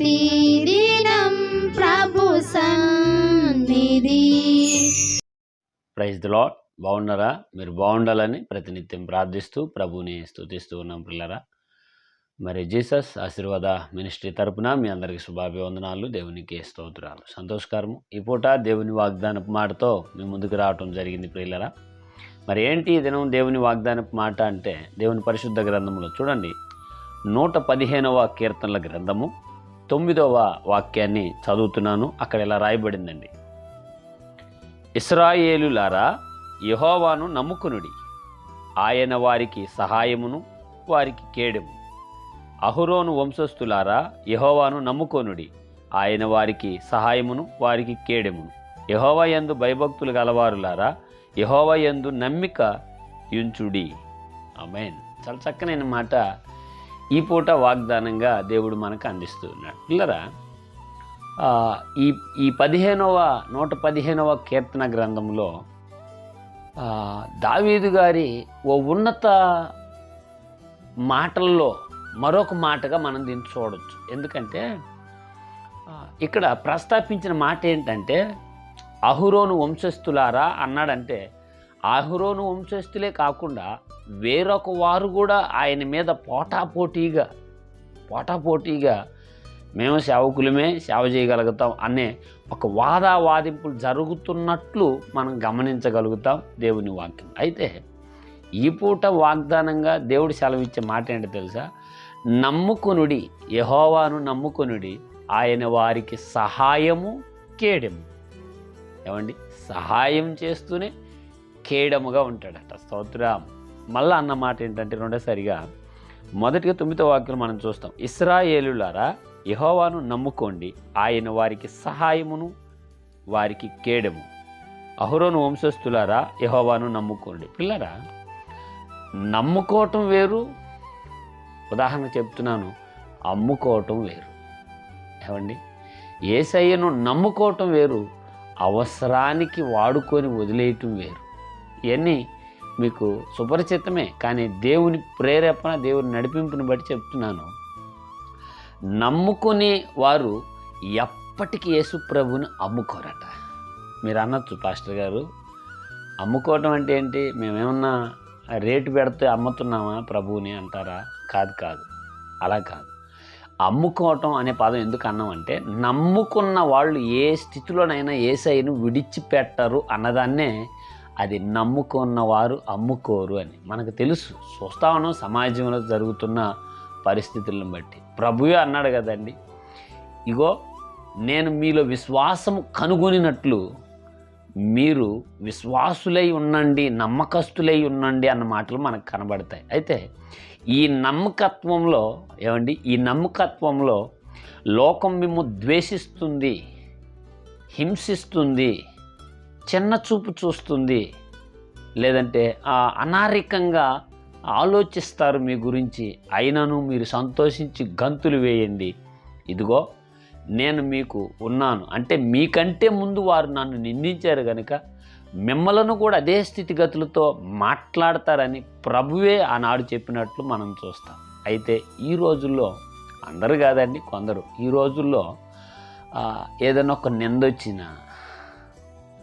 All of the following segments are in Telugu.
ప్రతిదినం ప్రభు సన్నిధి. ప్రైజ్ ద లాడ్ బాగున్నారా? మీరు బాగుండాలని ప్రతినిత్యం ప్రార్థిస్తూ ప్రభుని స్తుతిస్తూ ఉన్నాం పిల్లరా. మరి జీసస్ ఆశీర్వాద మినిస్ట్రీ తరపున మీ అందరికీ శుభాభివందనాలు దేవునికి స్తోత్రాలు. సంతోషకరము. ఈ పూట దేవుని వాగ్దానపు మాటతో మీ ముందుకు రావటం జరిగింది ప్రియులరా మరి ఏంటి ఈ దినం దేవుని వాగ్దానపు మాట అంటే? దేవుని పరిశుద్ధ గ్రంథంలో చూడండి. నూట పదిహేనవ కీర్తనల గ్రంథము. తొమ్మిదవ వాక్యాన్ని చదువుతున్నాను. అక్కడ ఇలా రాయబడిందండి? ఇస్రాయేలులారా యహోవాను నమ్ముకునుడి. ఆయన వారికి సహాయమును వారికి కేడెము. అహురోను వంశస్థులారా యహోవాను నమ్ముకొనుడి. ఆయన వారికి సహాయమును వారికి కేడెమును యహోవయందు భయభక్తులు గలవారులారా యహోవయందు నమ్మిక యుంచుడి. ఆమెన్. చాలా చక్కనైన మాట ఈ పూట వాగ్దానంగా దేవుడు మనకు అందిస్తూ ఉన్నాడు. పిల్లరా ఈ ఈ పదిహేనవ నూట పదిహేనవ కీర్తన గ్రంథంలో దావీదు గారి ఓ ఉన్నత మాటల్లో మరొక మాటగా మనం దీన్ని చూడవచ్చు ఎందుకంటే ఇక్కడ ప్రస్తాపించిన మాట ఏంటంటే అహురోను వంశస్థులారా అన్నాడంటే ఆహురోను వంశస్థులే కాకుండా వేరొక వారు కూడా ఆయన మీద పోటాపోటీగా పోటాపోటీగా మేము సేవకులమే సేవ చేయగలుగుతాం అనే ఒక వాదావాదింపులు జరుగుతున్నట్లు మనం గమనించగలుగుతాం దేవుని వాక్యం. అయితే ఈ పూట వాగ్దానంగా దేవుడు సెలవిచ్చే మాట ఏంటో తెలుసా? నమ్ముకునుడి యహోవాను నమ్ముకునుడి ఆయన వారికి సహాయము కేడెము. ఏమండి? సహాయం చేస్తూనే కేయడముగా ఉంటాడట. స్తోత్రం. మళ్ళా అన్న మాట ఏంటంటే రెండోసారిగా మొదటిగా తొమ్మిదో వాక్యం మనం చూస్తాం. ఇస్రాయేలులారా యహోవాను నమ్ముకోండి. ఆయన వారికి సహాయమును వారికి కేడము. అహురోను వంశస్థులారా యహోవాను నమ్ముకోండి. పిల్లరా నమ్ముకోవటం వేరు. ఉదాహరణ చెప్తున్నాను. అమ్ముకోవటం వేరు. ఏమండి? ఏసయ్యను నమ్ముకోవటం వేరు. అవసరానికి వాడుకొని వదిలేయటం వేరు. ఇవన్నీ మీకు సుపరిచితమే. కానీ దేవుని ప్రేరేపణ దేవుని నడిపింపుని బట్టి చెప్తున్నాను. నమ్ముకునే వారు ఎప్పటికీ యేసు ప్రభుని అమ్ముకోరట. మీరు అనొచ్చు పాస్టర్ గారు. అమ్ముకోవటం అంటే ఏంటి? మేమేమన్నా రేటు పెడితే అమ్ముతున్నామా ప్రభువుని అంటారా? కాదు కాదు. అలా కాదు. అమ్ముకోవటం అనే పదం ఎందుకు అన్నాం అంటే నమ్ముకున్న వాళ్ళు ఏ స్థితిలోనైనా ఏసైను విడిచిపెట్టరు అన్నదాన్నే అది నమ్ముకున్న వారు అమ్ముకోరు అని. మనకు తెలుసు. చూస్తా ఉన్నాం సమాజంలో జరుగుతున్న పరిస్థితులను బట్టి. ప్రభువే అన్నాడు కదండి ఇగో నేను మీలో విశ్వాసం కనుగొనినట్లు మీరు విశ్వాసులై ఉండండి నమ్మకస్తులై ఉండండి అన్న మాటలు మనకు కనబడతాయి. అయితే ఈ నమ్మకత్వంలో ఏమండి ఈ నమ్మకత్వంలో లోకం మేము ద్వేషిస్తుంది హింసిస్తుంది చిన్న చూపు చూస్తుంది. లేదంటే ఆ, అనారికంగా ఆలోచిస్తారు మీ గురించి. అయినను మీరు సంతోషించి గంతులు వేయండి. ఇదిగో నేను మీకు ఉన్నాను. అంటే మీకంటే ముందు వారు నన్ను నిందించారు కనుక మిమ్మలను కూడా అదే స్థితిగతులతో మాట్లాడతారని ప్రభువే ఆనాడు చెప్పినట్లు మనం చూస్తాం. అయితే ఈ రోజుల్లో అందరు కాదండి కొందరు. ఈ రోజుల్లో ఏదైనా ఒక నిందొచ్చినా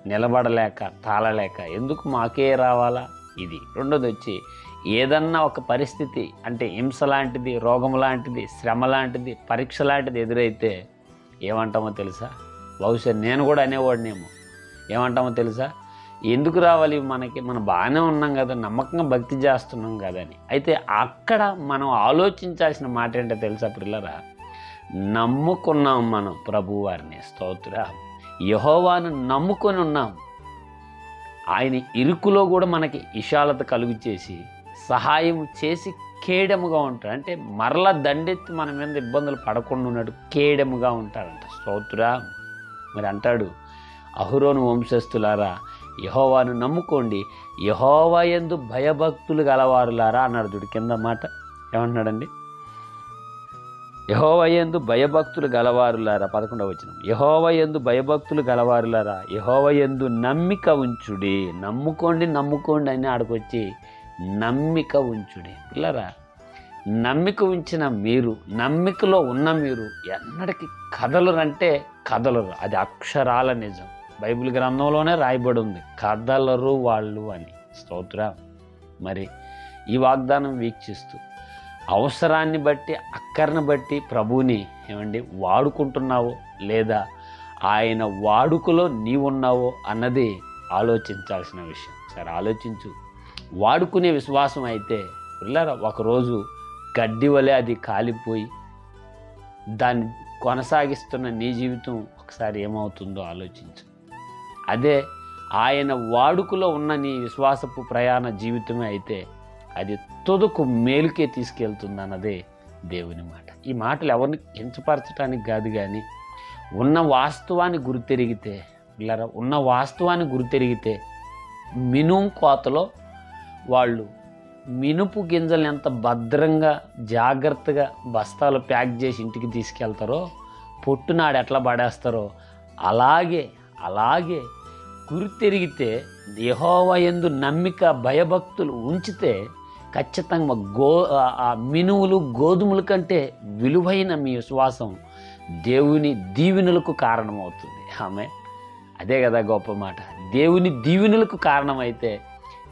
నిలబడలేక తాళలేక ఎందుకు మాకే రావాలా? ఇది రెండోది వచ్చి ఏదన్నా ఒక పరిస్థితి అంటే హింస లాంటిది రోగం లాంటిది శ్రమ లాంటిది పరీక్ష లాంటిది ఎదురైతే ఏమంటామో తెలుసా? బహుశా నేను కూడా అనేవాడినేమో. ఏమంటామో తెలుసా? ఎందుకు రావాలి మనకి? మనం బాగానే ఉన్నాం కదా నమ్మకంగా భక్తి చేస్తున్నాం కదని అయితే అక్కడ మనం ఆలోచించాల్సిన మాట ఏంటో తెలుసా పిల్లరా నమ్ముకున్నాం మనం ప్రభువారిని. స్తోత్ర. యహోవాను నమ్ముకొని ఉన్నాం. ఆయన ఇరుకులో కూడా మనకి విశాలత కలుగు చేసి సహాయం చేసి కేడముగా ఉంటాడు. అంటే మరల దండెత్తి మన మీద ఇబ్బందులు పడకుండా ఉన్నాడు కేడముగా ఉంటాడంట. స్తోత్ర. మరి అంటాడు అహురోను వంశస్థులారా యహోవాను నమ్ముకోండి యహోవా ఎందు భయభక్తులు గలవారులారా అన్నాడు చూడు కింద మాట. ఏమంటున్నాడండి? యహోవయందు భయభక్తులు గలవారులారా పదకొండవ వచ్చిన యహోవయందు భయభక్తులు గలవారులారా యహోవయందు నమ్మిక ఉంచుడి. నమ్ముకోండి నమ్ముకోండి అని ఆడకొచ్చి నమ్మిక ఉంచుడి. పిల్లరా నమ్మిక ఉంచిన మీరు నమ్మికలో ఉన్న మీరు ఎన్నటికీ కదలరంటే కదలరు. అది అక్షరాల నిజం. బైబిల్ గ్రంథంలోనే రాయబడి ఉంది కదలరు వాళ్ళు అని. స్తోత్ర. మరి ఈ వాగ్దానం వీక్షిస్తూ అవసరాన్ని బట్టి అక్కర్ని బట్టి ప్రభువుని ఏమండి వాడుకుంటున్నావో లేదా ఆయన వాడుకలో నీవున్నావో అన్నది ఆలోచించాల్సిన విషయం. సరే ఆలోచించు. వాడుకునే విశ్వాసం అయితే పిల్లరా ఒకరోజు గడ్డి వలె అది కాలిపోయి దాన్ని కొనసాగిస్తున్న నీ జీవితం ఒకసారి ఏమవుతుందో ఆలోచించు. అదే ఆయన వాడుకలో ఉన్న నీ విశ్వాసపు ప్రయాణ జీవితమే అయితే అది తుదకు మేలుకే తీసుకెళ్తుంది అన్నదే దేవుని మాట. ఈ మాటలు ఎవరిని కించపరచడానికి కాదు కానీ ఉన్న వాస్తవాన్ని గుర్తెరిగితే పిల్లరా ఉన్న వాస్తవాన్ని గుర్తెరిగితే మినుం కోతలో వాళ్ళు మినుపు గింజలు ఎంత భద్రంగా జాగ్రత్తగా బస్తాలు ప్యాక్ చేసి ఇంటికి తీసుకెళ్తారో పొట్టునాడు ఎట్లా పడేస్తారో అలాగే అలాగే గురితెరిగితే యెహోవా యందు నమ్మిక భయభక్తులు ఉంచితే ఖచ్చితంగా గో ఆ- మినువులు గోధుమల కంటే విలువైన మీ విశ్వాసం దేవుని దీవెనలకు కారణమవుతుంది. ఆమె. అదే కదా గొప్ప మాట. దేవుని దీవెనలకు కారణమైతే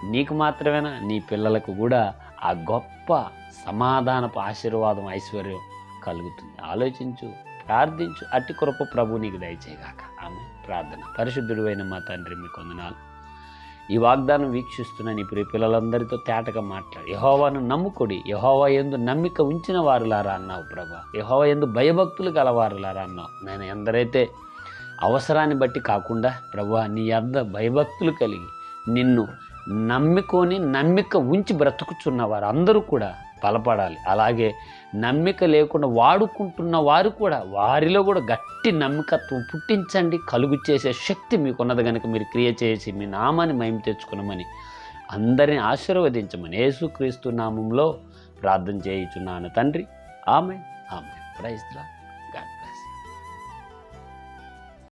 నీకు మాత్రమేనా? నీ పిల్లలకు కూడా ఆ గొప్ప సమాధానపు ఆశీర్వాదం ఐశ్వర్యం కలుగుతుంది. ఆలోచించు ప్రార్థించు. అట్టి కృప ప్రభు నీకు దయచేయగాక. ఆమె. ప్రార్థన. పరిశుద్ధుడు అయిన మా తండ్రి మీ కొందనాలు ఈ వాగ్దానం వీక్షిస్తున్న నీ ప్రియ పిల్లలందరితో తేటగా మాట్లాడు. యహోవాను నమ్ముకొడి యహోవా ఎందు నమ్మిక ఉంచిన వారులారా అన్నావు ప్రభా. యహోవా ఎందు భయభక్తులు గలవారులారా అన్నావు. నేను ఎందరైతే అవసరాన్ని బట్టి కాకుండా ప్రభా నీ అర్ధ భయభక్తులు కలిగి నిన్ను నమ్మికొని నమ్మిక ఉంచి బ్రతుకుచున్న వారు అందరూ కూడా బలపడాలి. అలాగే నమ్మిక లేకుండా వాడుకుంటున్న వారు కూడా వారిలో కూడా గట్టి నమ్మకత్వం పుట్టించండి. కలుగు చేసే శక్తి మీకున్నది కనుక మీరు క్రియ చేసి మీ నామాన్ని మయం తెచ్చుకున్నామని అందరిని ఆశీర్వదించమని యేసుక్రీస్తు నామంలో ప్రార్థన చేయుచున్నాను తండ్రి. ఆమె ఆమె ప్రైజ్